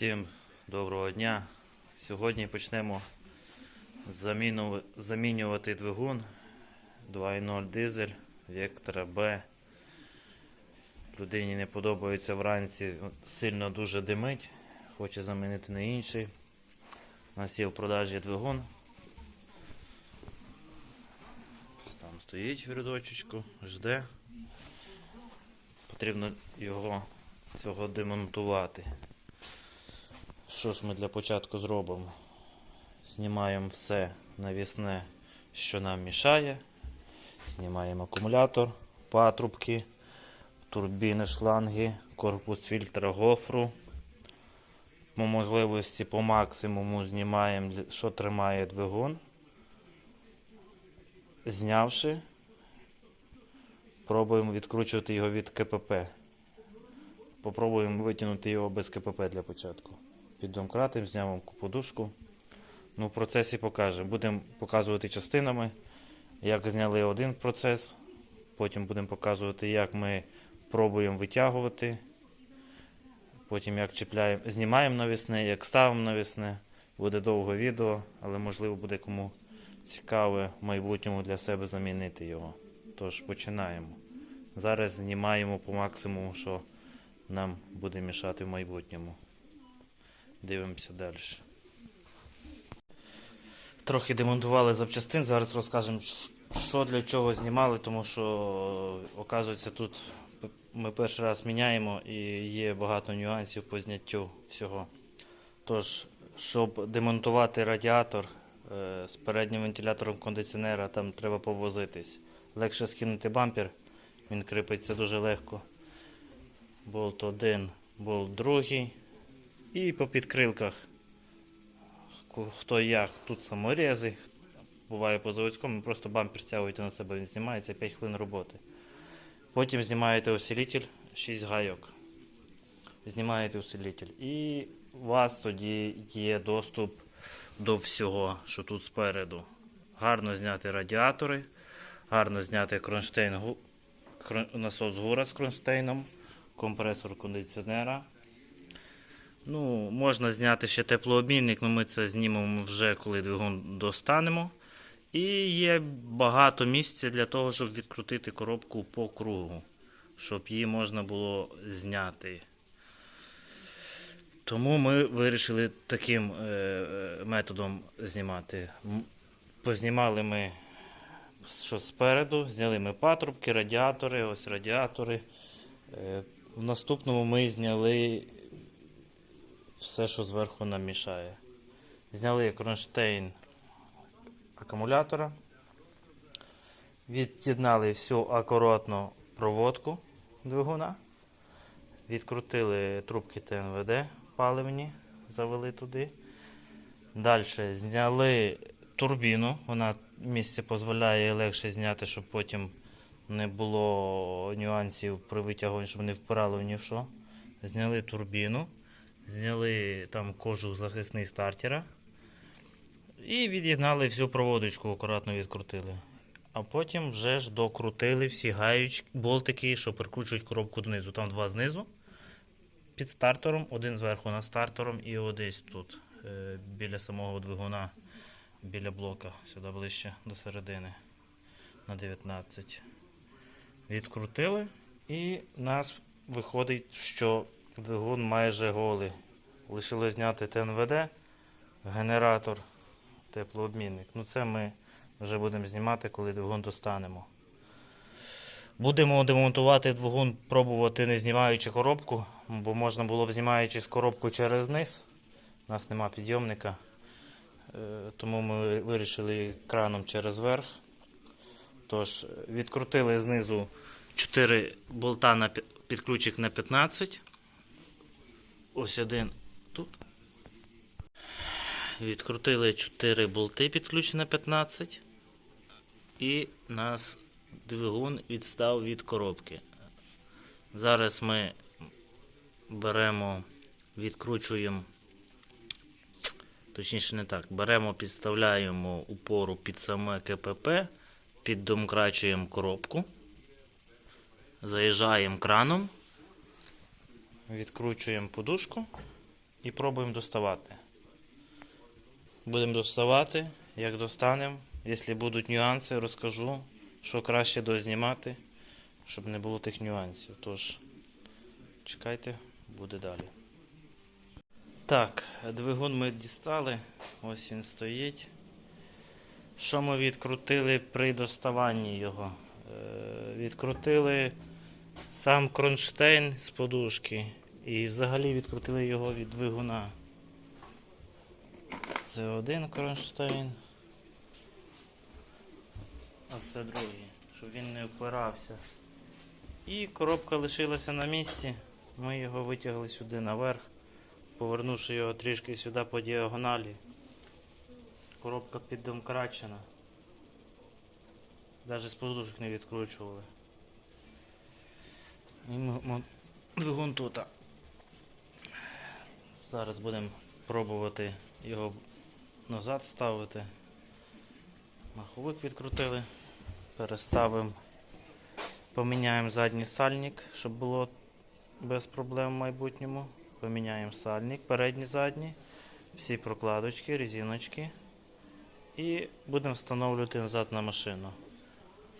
Всім доброго дня. Сьогодні почнемо замінювати двигун 2.0 дизель Вектора Б. Людині не подобається вранці, сильно дуже димить, хоче замінити на інший. У нас є в продажі двигун. Там стоїть в рядочечку, жде. Потрібно його цього демонтувати. Що ж ми для початку зробимо? Знімаємо все навісне, що нам мішає. Знімаємо акумулятор, патрубки, турбіни, шланги, корпус фільтра гофру. По можливості по максимуму знімаємо, що тримає двигун. Знявши, пробуємо відкручувати його від КПП. Попробуємо витягнути його без КПП для початку. Піддомкратимо, знімемо подушку. Ну, в процесі покажемо. Будемо показувати частинами, як зняли один процес. Потім будемо показувати, як ми пробуємо витягувати. Потім як чіпляємо, знімаємо навісне, як ставимо навісне. Буде довго відео, але можливо буде кому цікаве в майбутньому для себе замінити його. Тож починаємо. Зараз знімаємо по максимуму, що нам буде мішати в майбутньому. Дивимося далі. Трохи демонтували запчастин. Зараз розкажемо, що для чого знімали, тому що, оказується, тут ми перший раз міняємо і є багато нюансів по зняттю всього. Тож, щоб демонтувати радіатор е, з переднім вентилятором кондиціонера, там треба повозитись. Легше скинути бампер, він кріпиться дуже легко. Болт один, болт другий. І по підкрилках. Хто як, тут саморези. Буває по заводському, просто бампер стягуєте на себе, він знімається 5 хвилин роботи. Потім знімаєте усилитель 6 гайок. Знімаєте усилитель. І у вас тоді є доступ до всього, що тут спереду. Гарно зняти радіатори, гарно зняти кронштейн, насос гура з кронштейном, компресор кондиціонера. Ну, можна зняти ще теплообмінник, але ми це знімемо вже коли двигун достанемо. І є багато місця для того, щоб відкрутити коробку по кругу, щоб її можна було зняти. Тому ми вирішили таким е, методом знімати. Познімали ми що спереду, зняли ми патрубки, радіатори, ось радіатори. Е, В наступному ми зняли все, що зверху нам мішає. Зняли кронштейн акумулятора. Від'єднали всю акуратно проводку двигуна. Відкрутили трубки ТНВД паливні, завели туди. Далі зняли турбіну. Вона місце дозволяє легше зняти, щоб потім не було нюансів при витягуванні, щоб не впирало ні в що. Зняли турбіну. Зняли там кожух захисний стартера. І від'єднали всю проводочку, акуратно відкрутили. А потім вже ж докрутили всі гаючки, болтики, що прикручують коробку донизу. Там два знизу під стартером, один зверху над стартером і одесь тут, е, біля самого двигуна, біля блока, сюди ближче до середини на 19. Відкрутили, і нас виходить, що двигун майже голий. Лишилось зняти ТНВД, генератор, теплообмінник. Ну це ми вже будемо знімати, коли двигун достанемо. Будемо демонтувати двигун, пробувати не знімаючи коробку, бо можна було б знімаючи коробку через низ. У нас нема підйомника. Е, Тому ми вирішили краном через верх. Тож, відкрутили знизу 4 болта на пі- під ключик на 15. Ось один тут. Відкрутили 4 болти під ключ на 15. І нас двигун відстав від коробки. Зараз ми беремо, відкручуємо, точніше не так, беремо, підставляємо упору під саме КПП, піддомкрачуємо коробку, заїжджаємо краном, відкручуємо подушку і пробуємо доставати. Будемо доставати, як достанемо. Якщо будуть нюанси, розкажу, що краще дознімати, щоб не було тих нюансів. Тож, чекайте, буде далі. Так, двигун ми дістали. Ось він стоїть. Що ми відкрутили при доставанні його? Е, відкрутили сам кронштейн з подушки і взагалі відкрутили його від двигуна. Це один кронштейн. А це другий, щоб він не впирався. І коробка лишилася на місці. Ми його витягли сюди наверх, повернувши його трішки сюди по діагоналі. Коробка піддомкрачена. Навіть з подушок не відкручували. І двигун тут. Зараз будемо пробувати його назад ставити. Маховик відкрутили. Переставимо. Поміняємо задній сальник, щоб було без проблем в майбутньому. Поміняємо сальник, передній задній, всі прокладочки, резиночки. І будемо встановлювати назад на машину.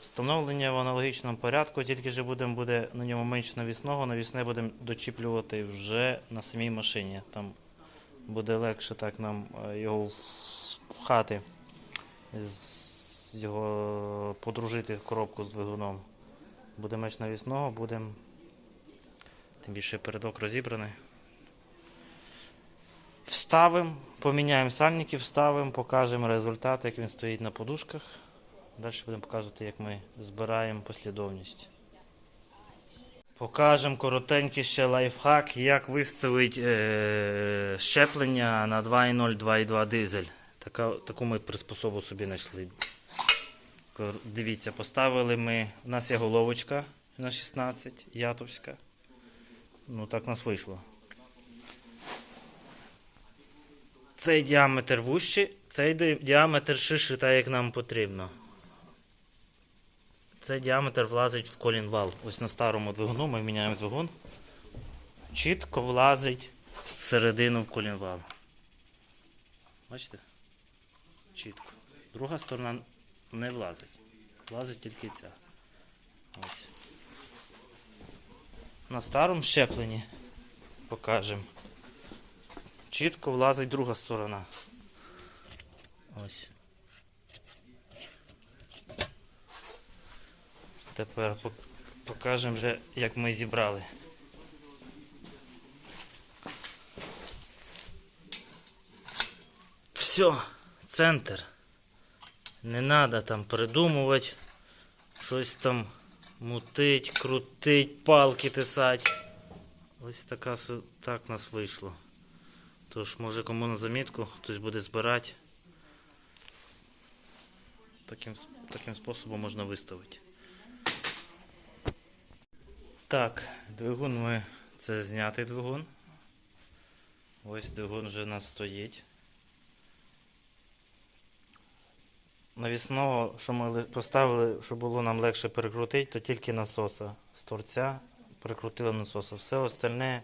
Встановлення в аналогічному порядку, тільки вже будемо буде на ньому менше навісного, навісне будемо дочіплювати вже на самій машині. Там буде легше так нам е, його впхати, його подружити в коробку з двигуном. Буде менш навісного, будемо. Тим більше передок розібраний. Вставимо, поміняємо сальники, вставимо, покажемо результат, як він стоїть на подушках. Далі будемо показувати, як ми збираємо послідовність. Покажемо коротенький ще лайфхак, як виставити е- щеплення на 2.0, 2.2 дизель. Така, таку ми приспособу собі знайшли. Дивіться, поставили ми. У нас є головочка на 16, ятовська. Ну так у нас вийшло. Цей діаметр вущий, цей діаметр ширший, так як нам потрібно. Цей діаметр влазить в колінвал. Ось на старому двигуну ми міняємо двигун. Чітко влазить всередину в колінвал. Бачите? Чітко. Друга сторона не влазить. Влазить тільки ця. Ось. На старому щепленні покажемо. Чітко влазить друга сторона. Ось. Тепер покажемо вже, як ми зібрали. Все, центр. Не треба там придумувати, щось там мутить, крутить, палки тисать. Ось така, так нас вийшло. Тож, може кому на замітку, хтось буде збирати. Таким, таким способом можна виставити. Так, двигун ми. Це знятий двигун. Ось двигун вже у нас стоїть. Навісного, що ми поставили, щоб було нам легше перекрутити, то тільки насоса. З торця прикрутили насоса. Все остальне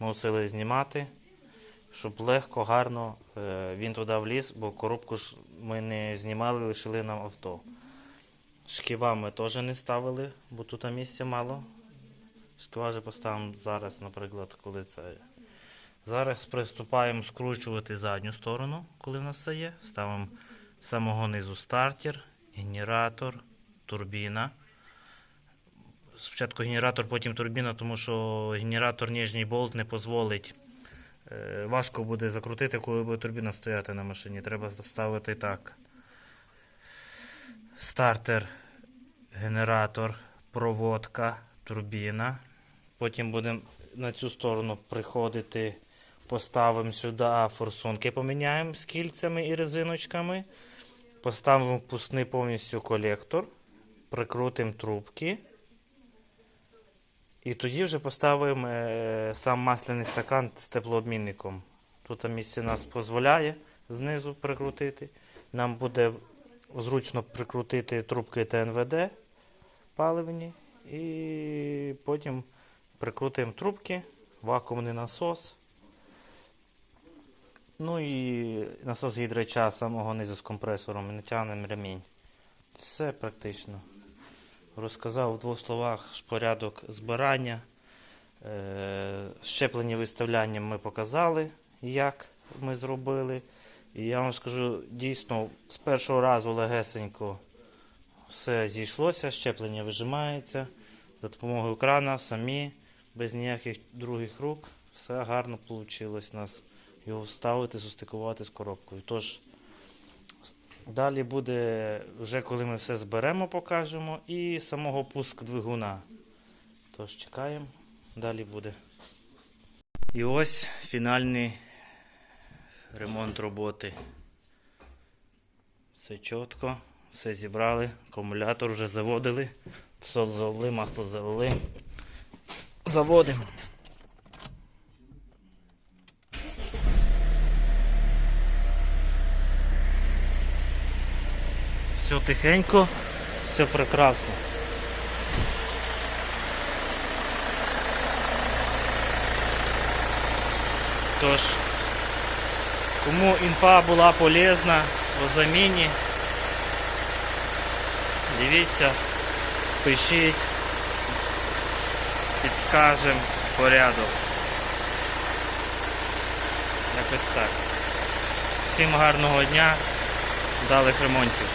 ми мусили знімати, щоб легко, гарно е, він туди вліз, бо коробку ж ми не знімали, лишили на авто. Шківа ми теж не ставили, бо тут місця мало. Шківа вже поставимо зараз, наприклад, коли це. Зараз приступаємо скручувати задню сторону, коли в нас все є. Ставимо з самого низу стартер, генератор, турбіна. Спочатку генератор, потім турбіна, тому що генератор нижній болт не дозволить. Е, важко буде закрутити, коли буде турбіна стояти на машині. Треба ставити так. Стартер, генератор, проводка, турбіна. Потім будемо на цю сторону приходити, поставимо сюди форсунки, поміняємо з кільцями і резиночками. Поставимо впускний повністю колектор, прикрутимо трубки. І тоді вже поставимо е, сам масляний стакан з теплообмінником. Тут місце нас дозволяє знизу прикрутити. Нам буде зручно прикрутити трубки ТНВД паливні. І потім прикрутимо трубки, вакуумний насос. Ну і насос гідрача самого низу з компресором і натягнемо ремінь. Все практично. Розказав в двох словах порядок збирання. Е, Щеплення виставляння ми показали, як ми зробили. І я вам скажу, дійсно, з першого разу легесенько все зійшлося, щеплення вижимається. За допомогою крана самі, без ніяких других рук, все гарно вийшло у нас його вставити, сустикувати з коробкою. Тож, далі буде, вже коли ми все зберемо, покажемо, і самого пуск двигуна. Тож чекаємо, далі буде. І ось фінальний ремонт роботи. Все чітко, все зібрали, акумулятор вже заводили, сол залили, масло залили. Заводимо. Все тихенько, все прекрасно. Тож, кому інфа була полезна по заміні, дивіться, пишіть, підскажемо порядок. Якось так. Всім гарного дня, вдалих ремонтів.